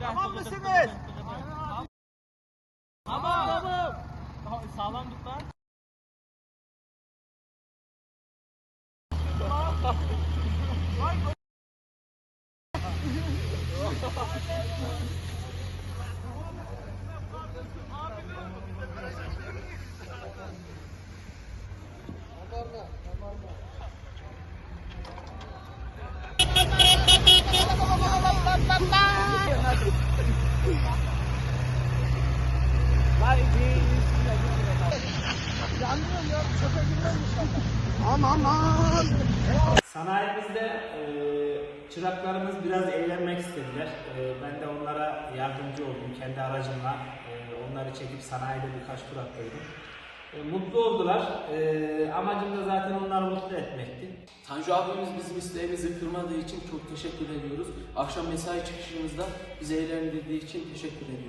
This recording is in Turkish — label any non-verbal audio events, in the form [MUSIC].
Tamam mısınız? Tamam tamam. Sağlam tut lan. [LAUGHS] Sanayimizde e, çıraklarımız biraz eğlenmek istediler. E, ben de onlara yardımcı oldum kendi aracımla. E, onları çekip sanayide birkaç tur attırdım. E, mutlu oldular. E, amacım da zaten onları mutlu etmekti. Tanju abimiz bizim isteğimizi kırmadığı için çok teşekkür ediyoruz. Akşam mesai çıkışımızda bizi eğlendirdiği için teşekkür ediyoruz.